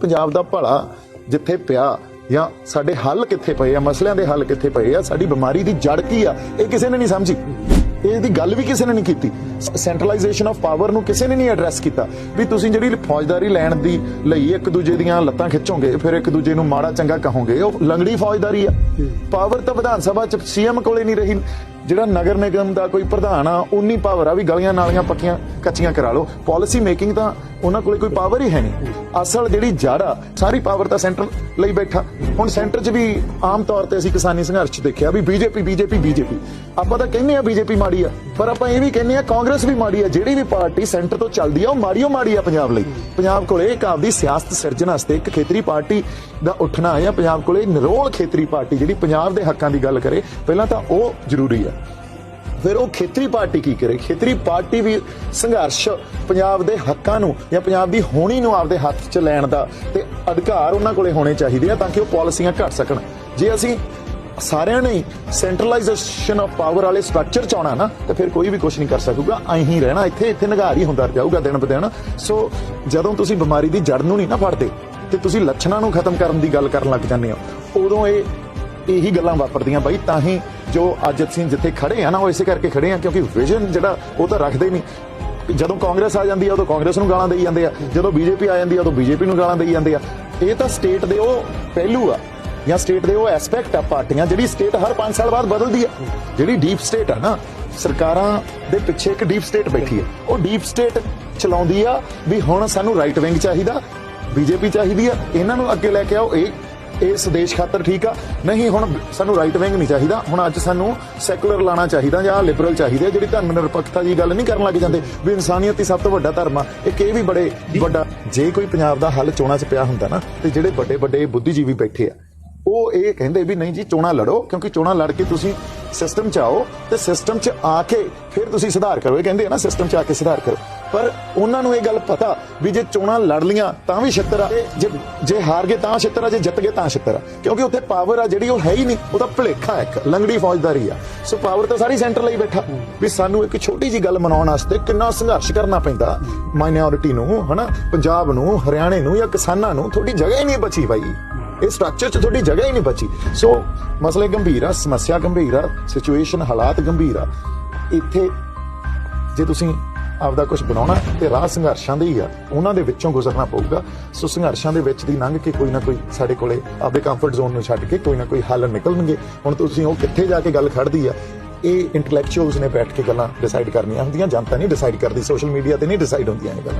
ਪੰਜਾਬ ਦਾ ਭਲਾ ਜਿੱਥੇ ਪਿਆ ਜਾਂ ਸਾਡੇ ਹੱਲ ਕਿੱਥੇ ਪਏ ਆ, ਮਸਲਿਆਂ ਦੇ ਹੱਲ ਕਿੱਥੇ ਪਏ ਆ, ਸਾਡੀ ਬਿਮਾਰੀ ਦੀ ਜੜ ਕੀ ਆ, ਇਹ ਕਿਸੇ ਨੇ ਨਹੀਂ ਸਮਝੀ। ਇਹਦੀ ਗੱਲ ਵੀ ਕਿਸੇ ਨੇ ਨਹੀਂ ਕੀਤੀ। ਸੈਂਟਰਲਾਈਜੇਸ਼ਨ ਆਫ ਪਾਵਰ ਨੂੰ ਕਿਸੇ ਨੇ ਨਹੀਂ ਐਡਰੈਸ ਕੀਤਾ। ਵੀ ਤੁਸੀਂ ਜਿਹੜੀ ਫੌਜਦਾਰੀ ਲੈਣ ਦੀ ਲਈ ਇੱਕ ਦੂਜੇ ਦੀਆਂ ਲੱਤਾਂ ਖਿੱਚੋਗੇ, ਫਿਰ ਇੱਕ ਦੂਜੇ ਨੂੰ ਮਾੜਾ ਚੰਗਾ ਕਹੋਗੇ, ਉਹ ਲੰਗੜੀ ਫੌਜਦਾਰੀ ਆ। ਪਾਵਰ ਤਾਂ ਵਿਧਾਨ ਸਭਾ ਚ ਸੀਐਮ ਕੋਲੇ ਨਹੀਂ ਰਹੀ। ਜਿਹੜਾ ਨਗਰ ਨਿਗਮ ਦਾ ਕੋਈ ਪ੍ਰਧਾਨ ਆ, ਉਨੀ ਪਾਵਰ ਆ ਵੀ ਗਲੀਆਂ ਨਾਲੀਆਂ ਪੱਕੀਆਂ ਕੱਚੀਆਂ ਕਰਾ ਲਓ। ਪਾਲਿਸੀ ਮੇਕਿੰਗ ਤਾਂ ਉਹਨਾਂ ਕੋਲੇ ਕੋਈ ਪਾਵਰ ਹੀ ਹੈ ਨਹੀਂ। ਅਸਲ ਜਿਹੜੀ ਜੜ ਆ ਸਾਰੀ ਪਾਵਰ ਤਾਂ ਸੈਂਟਰ ਲਈ ਬੈਠਾ। ਹੁਣ ਸੈਂਟਰ 'ਚ ਵੀ ਆਮ ਤੌਰ ਤੇ ਅਸੀਂ ਕਿਸਾਨੀ ਸੰਘਰਸ਼ 'ਚ ਦੇਖਿਆ ਵੀ ਬੀਜੇਪੀ ਬੀਜੇਪੀ ਬੀਜੇਪੀ। ਆਪਾਂ ਤਾਂ ਕਹਿੰਦੇ ਆ ਬੀਜੇਪੀ ਮਾੜੀ ਆ, ਪਰ ਆਪਾਂ ਇਹ ਵੀ ਕਹਿੰਦੇ ਆ ਕਾਂਗਰਸ ਵੀ ਮਾੜੀ ਆ। ਜਿਹੜੀ ਵੀ ਪਾਰਟੀ ਸੈਂਟਰ ਤੋਂ ਚੱਲਦੀ ਆ, ਉਹ ਮਾੜੀ ਓ ਮਾੜੀ ਆ ਪੰਜਾਬ ਲਈ। ਪੰਜਾਬ ਕੋਲੇ ਇੱਕ ਆਪਦੀ ਸਿਆਸਤ ਸਿਰਜਣ ਵਾਸਤੇ ਇੱਕ ਖੇਤਰੀ ਪਾਰਟੀ ਦਾ ਉੱਠਣਾ ਆ ਪੰਜਾਬ ਕੋਲੇ ਨਿਰੋਲ ਖੇਤਰੀ ਪਾਰਟੀ ਜਿਹੜੀ ਪੰਜਾਬ ਦੇ ਹੱਕਾਂ ਦੀ ਗੱਲ ਕਰੇ, ਪਹਿਲਾਂ ਤਾਂ ਉਹ ਜ਼ਰੂਰੀ ਆ। ਫਿਰ ਉਹ ਖੇਤਰੀ ਪਾਰਟੀ ਕੀ ਕਰੇ? ਖੇਤਰੀ ਪਾਰਟੀ ਵੀ ਸੰਘਰਸ਼ ਪੰਜਾਬ ਦੇ ਹੱਕਾਂ ਨੂੰ ਜਾਂ ਪੰਜਾਬ ਦੀ ਹੋਣੀ ਨੂੰ ਆਪਦੇ ਹੱਥ 'ਚ ਲੈਣ ਦਾ ਤੇ ਅਧਿਕਾਰ ਉਹਨਾਂ ਕੋਲੇ ਹੋਣੇ ਚਾਹੀਦੇ ਆ ਤਾਂ ਕਿ ਉਹ ਪਾਲਿਸੀਆਂ ਘੜ ਸਕਣ। ਜੇ ਅਸੀਂ ਸਾਰਿਆਂ ਨੇ ਸੈਂਟਰਲਾਈਜੇਸ਼ਨ ਆਫ ਪਾਵਰ ਵਾਲੇ ਸਟਰਕਚਰ ਚ ਆਉਣਾ ਨਾ, ਤੇ ਫਿਰ ਕੋਈ ਵੀ ਕੁਝ ਨਹੀਂ ਕਰ ਸਕੂਗਾ। ਐਂ ਹੀ ਰਹਿਣਾ। ਇੱਥੇ ਇੱਥੇ ਨਿਗਾਰ ਹੀ ਹੁੰਦਾ ਜਾਊਗਾ ਦਿਨ ਬਦਿਨ ਸੋ ਜਦੋਂ ਤੁਸੀਂ ਬਿਮਾਰੀ ਦੀ ਜੜ ਨੂੰ ਨਹੀਂ ਨਾ ਫੜਦੇ ਤੇ ਤੁਸੀਂ ਲੱਛਣਾਂ ਨੂੰ ਖਤਮ ਕਰਨ ਦੀ ਗੱਲ ਕਰਨ ਲੱਗ ਜਾਂਦੇ ਹੋ, ਉਦੋਂ ਇਹ ਇਹੀ ਗੱਲਾਂ ਵਾਪਰਦੀਆਂ ਬਾਈ। ਤਾਂ ਹੀ ਜੋ ਅੱਜ ਅਸੀਂ ਜਿੱਥੇ ਖੜੇ ਆ ਨਾ, ਉਹ ਇਸੇ ਕਰਕੇ ਖੜੇ ਆ, ਕਿਉਂਕਿ ਵਿਜ਼ਨ ਜਿਹੜਾ ਉਹ ਤਾਂ ਰੱਖਦੇ ਨਹੀਂ। ਜਦੋਂ ਕਾਂਗਰਸ ਆ ਜਾਂਦੀ ਆ, ਉਦੋਂ ਕਾਂਗਰਸ ਨੂੰ ਗਾਲਾਂ ਦੇਈ ਜਾਂਦੇ ਆ। ਜਦੋਂ ਬੀਜੇਪੀ ਆ ਜਾਂਦੀ ਆ, ਉਦੋਂ ਬੀਜੇਪੀ ਨੂੰ ਗਾਲਾਂ ਦੇਈ ਜਾਂਦੇ ਆ। ਇਹ ਤਾਂ ਸਟੇਟ ਦੇ ਉਹ ਪਹਿਲੂ ਆ, ਜਾਂ ਸਟੇਟ ਦੇ ਉਹ ਐਸਪੈਕਟ ਆ ਪਾਰਟੀਆਂ, ਜਿਹੜੀ ਸਟੇਟ ਹਰ 5 ਸਾਲ ਬਾਅਦ ਬਦਲਦੀ ਆ। ਜਿਹੜੀ ਡੀਪ ਸਟੇਟ ਆ ਨਾ, ਸਰਕਾਰਾਂ ਦੇ ਪਿੱਛੇ ਇੱਕ ਡੀਪ ਸਟੇਟ ਬੈਠੀ ਆ। ਉਹ ਡੀਪ ਸਟੇਟ ਚਲਾਉਂਦੀ ਆ ਵੀ ਹੁਣ ਸਾਨੂੰ ਰਾਈਟ ਵਿੰਗ ਚਾਹੀਦਾ, ਬੀਜੇਪੀ ਚਾਹੀਦੀ ਆ, ਇਹਨਾਂ ਨੂੰ ਅੱਗੇ ਲੈ ਕੇ ਆਓ, ਇਹ ਇਸ ਦੇਸ਼ ਖਾਤਰ ਠੀਕ ਆ। ਨਹੀਂ, ਹੁਣ ਸਾਨੂੰ ਰਾਈਟ ਵਿੰਗ ਨਹੀਂ ਚਾਹੀਦਾ। ਹੁਣ ਅੱਜ ਸਾਨੂੰ ਸੈਕੂਲਰ ਲਾਣਾ ਚਾਹੀਦਾ ਜਾਂ ਲਿਬਰਲ ਚਾਹੀਦੇ ਜਿਹੜੀ ਧਰਮ ਨਿਰਪੱਖਤਾ ਦੀ ਗੱਲ ਨਹੀਂ ਕਰਨ ਲੱਗ ਜਾਂਦੇ। ਵੀ ਇਨਸਾਨੀਅਤ ਹੀ ਸਭ ਤੋਂ ਵੱਡਾ ਧਰਮ ਆ। ਇੱਕ ਇਹ ਵੀ ਬੜੇ ਵੱਡਾ ਜੇ ਕੋਈ ਪੰਜਾਬ ਦਾ ਹੱਲ ਚੋਣਾਂ 'ਚ ਪਿਆ ਹੁੰਦਾ ਨਾ, ਤੇ ਜਿਹੜੇ ਵੱਡੇ ਵੱਡੇ ਬੁੱਧੀਜੀਵੀ ਬੈਠੇ ਆ, ਉਹ ਇਹ ਕਹਿੰਦੇ ਵੀ ਨਹੀਂ ਜੀ, ਚੋਣਾਂ ਲੜੋ, ਕਿਉਂਕਿ ਚੋਣਾਂ ਲੜ ਕੇ ਤੁਸੀਂ ਸਿਸਟਮ 'ਚ ਆਓ ਤੇ ਸਿਸਟਮ 'ਚ ਆ ਕੇ ਫਿਰ ਤੁਸੀਂ ਸੁਧਾਰ ਕਰੋ। ਇਹ ਕਹਿੰਦੇ ਆ ਨਾ ਸਿਸਟਮ 'ਚ ਆ ਕੇ ਸੁਧਾਰ ਕਰੋ। ਪਰ ਉਹਨਾਂ ਨੂੰ ਇਹ ਗੱਲ ਪਤਾ ਵੀ ਜੇ ਚੋਣਾਂ ਲੜ ਲੀਆਂ ਤਾਂ ਵੀ ਛਿੱਤਰ ਆ। ਜੇ ਜੇ ਹਾਰ ਗਏ ਤਾਂ ਛਿੱਤਰ ਆ ਜੇ ਜਿੱਤ ਗਏ ਤਾਂ ਛਿੱਤਰ ਆ। ਕਿਉਂਕਿ ਉੱਥੇ ਪਾਵਰ ਆ ਜਿਹੜੀ ਉਹ ਹੈ ਹੀ ਨਹੀਂ ਉਹ ਤਾਂ ਭੁਲੇਖਾ ਇੱਕ ਲੰਗੜੀ ਫੌਜਦਾਰੀ ਆ। ਸੋ ਪਾਵਰ ਤਾਂ ਸਾਰੀ ਸੈਂਟਰ ਲਈ ਬੈਠਾ। ਵੀ ਸਾਨੂੰ ਇੱਕ ਛੋਟੀ ਜੀ ਗੱਲ ਮਨਾਉਣ ਵਾਸਤੇ ਕਿੰਨਾ ਸੰਘਰਸ਼ ਕਰਨਾ ਪੈਂਦਾ। ਮਾਈਨੋਰਿਟੀ ਨੂੰ ਹਨਾ ਪੰਜਾਬ ਨੂੰ ਹਰਿਆਣੇ ਨੂੰ ਜਾਂ ਕਿਸਾਨਾਂ ਨੂੰ ਥੋੜੀ ਜਗ੍ਹਾ ਹੀ ਨਹੀਂ ਬਚੀ ਬਾਈ। ਇਹ ਸਟਰਕਚਰ 'ਚ ਤੁਹਾਡੀ ਜਗ੍ਹਾ ਹੀ ਨਹੀਂ ਬਚੀ। ਸੋ ਮਸਲੇ ਗੰਭੀਰ ਆ ਸਮੱਸਿਆ ਗੰਭੀਰ ਆ ਸਿਚੁਏਸ਼ਨ ਹਾਲਾਤ ਗੰਭੀਰ ਆ। ਇੱਥੇ ਜੇ ਤੁਸੀਂ ਆਪਦਾ ਕੁਝ ਬਣਾਉਣਾ ਤੇ ਰਾਹ ਸੰਘਰਸ਼ਾਂ ਦੇ ਹੀ ਆ। ਉਹਨਾਂ ਦੇ ਵਿੱਚੋਂ ਗੁਜ਼ਰਨਾ ਪਊਗਾ। ਸੋ ਸੰਘਰਸ਼ਾਂ ਦੇ ਵਿੱਚ ਦੀ ਲੰਘ ਕੇ ਕੋਈ ਨਾ ਕੋਈ ਸਾਡੇ ਕੋਲੇ ਆਪਦੇ ਕੰਫਰਟ ਜ਼ੋਨ ਨੂੰ ਛੱਡ ਕੇ ਕੋਈ ਨਾ ਕੋਈ ਹੱਲ ਨਿਕਲਣਗੇ। ਹੁਣ ਤੁਸੀਂ ਉਹ ਕਿੱਥੇ ਜਾ ਕੇ ਗੱਲ ਖੜਦੀ ਆ, ਇਹ ਇੰਟੈਲੈਕਚੁਅਲਸ ਨੇ ਬੈਠ ਕੇ ਗੱਲਾਂ ਡਿਸਾਈਡ ਕਰਨੀਆਂ ਹੁੰਦੀਆਂ, ਜਨਤਾ ਨਹੀਂ ਡਿਸਾਈਡ ਕਰਦੀ ਸੋਸ਼ਲ ਮੀਡੀਆ ਤੇ ਨਹੀਂ ਡਿਸਾਈਡ ਹੁੰਦੀਆਂ ਇਹ ਗੱਲਾਂ।